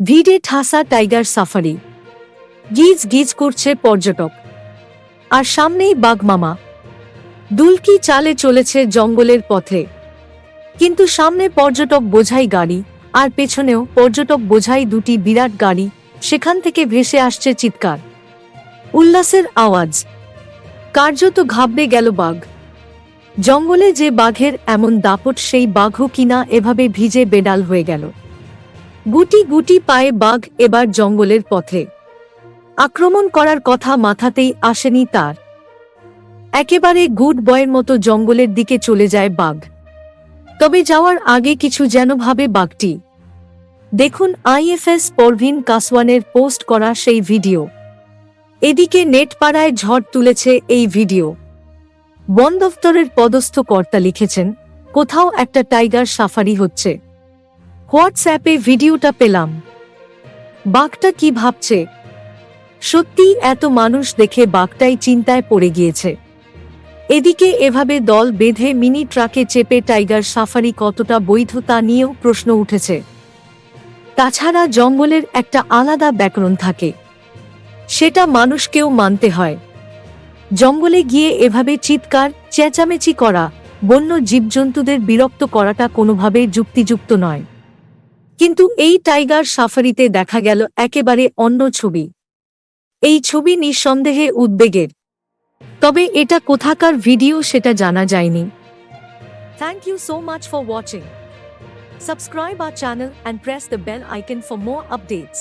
ভিড়ে ঠাসা tiger safari. গিজ গিজ করছে পর্যটক। আর সামনেই বাঘমামা দুলকি চালে চলেছে জঙ্গলের পথে। কিন্তু সামনে পর্যটক বোঝাই গাড়ি, আর পেছনেও পর্যটক বোঝাই দুটি বিরাট গাড়ি, সেখান থেকে ভেসে আসছে চিৎকার। উল্লাসের আওয়াজ। কার্যত ঘাবড়ে গেল বাঘ। জঙ্গলে যে বাঘের এমন দাপট, সেই বাঘও কিনা এভাবে ভিজে বেডাল হয়ে গেল। গুটি গুটি পায়ে বাঘ এবার জঙ্গলের পথে। আক্রমণ করার কথা মাথাতেই আসেনি তার। একেবারে গুড বয়ের মতো জঙ্গলের দিকে চলে যায় বাঘ। তবে যাওয়ার আগে কিছু যেন ভাবে বাঘটি। দেখুন আইএফএস পরভিন কাসওয়ানের পোস্ট করা সেই ভিডিও। এদিকে নেটপাড়ায় ঝড় তুলেছে এই ভিডিও। বন দফতরের পদস্থ কর্তা লিখেছেন, কোথাও একটা টাইগার সাফারি হচ্ছে। হোয়াটসঅ্যাপে ভিডিওটা পেলাম। বাঘটা কি ভাবছে? সত্যিই এত মানুষ দেখে বাঘটাই চিন্তায় পড়ে গিয়েছে। এদিকে এভাবে দল বেঁধে মিনি ট্রাকে চেপে টাইগার সাফারি কতটা বৈধ তা নিয়েও প্রশ্ন উঠেছে। তাছাড়া জঙ্গলের একটা আলাদা ব্যাকরণ থাকে। সেটা মানুষকেও মানতে হয়। জঙ্গলে গিয়ে এভাবে চিৎকার, চেঁচামেচি করা, বন্য জীবজন্তুদের বিরক্ত করাটা কোনোভাবে যুক্তিযুক্ত নয়। কিন্তু এই টাইগার সাফারিতে দেখা গেল একেবারে অন্য ছবি। এই ছবি নিঃসন্দেহে উদ্বেগের। তবে এটা কোথাকার ভিডিও সেটা জানা যায়নি। Thank you so much for watching subscribe R channel and press the bell icon for more updates